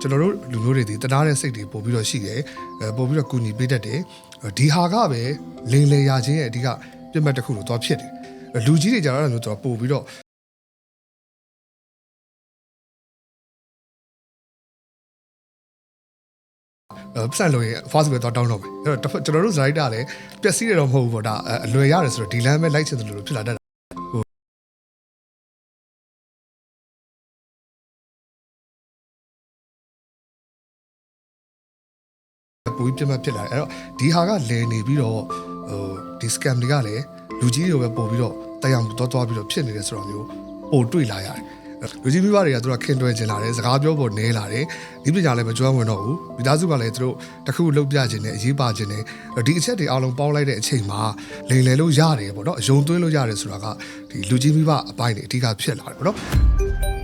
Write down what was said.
ကျွန်တော်တို့လူမျိုးတွေဒီတနာတဲ့စိတ်တွေပို့ပြီးတော့ရှိတယ်အဲပို့ပြီးတော့ကူညီပေးတတ်တယ်ဒီဟာကပဲလိန်လေရခြင်းရဲ့အဓိကပြတ်မှတ်တစ်ခုလို့တော့ဖြစ်တယ်လူကြီးတွေကြတော့အဲ့လိုမျိုးတော့ပို့ပြီးတော့အဲပတ်စံလို့ရင် fast ပဲတော့တောင်းတော့မယ်အဲ့တော့တစ်ဖက်ကျွန်တော်တို့ driver လည်းပျက်စီးရတော့မဟုတ်ဘူးပေါ့ဒါအဲအလွယ်ရတယ်ဆိုတော့ဒီလမ်းပဲလိုက်ချင်တယ်လို့ဖြစ်လာတတ်တာ ပူပြီးပြတ်မှတ်ဖြစ်လာတယ်အဲ့တော့ဒီဟာကလဲနေပြီးတော့ဟိုဒီ scam တွေကလည်းလူကြီးတွေပဲပို့ပြီးတော့တရားမှုတော့သွားပြီးတော့ဖြစ်နေတယ်ဆိုတော့မျိုးပို့တွေ့လာရတယ်လူကြီးမိဘတွေကသူကခင်တွယ်ကျင်လာတယ်စကားပြောဖို့နဲလာတယ်ဒီပညာလည်းမကြွမ်းဝင်တော့ဘူးမိသားစုကလည်းသူတို့တစ်ခုလှုပ်ပြခြင်းနဲ့အရေးပါခြင်းနဲ့ဒီအချက်တွေအားလုံးပေါင်းလိုက်တဲ့အချိန်မှာလိန်လည်လို့ရတယ်ပေါ့နော်အယုံသွင်းလို့ရတယ်ဆိုတာကဒီလူကြီးမိဘအပိုင်းတွေအဓိကဖြစ်လာတယ်ပေါ့နော်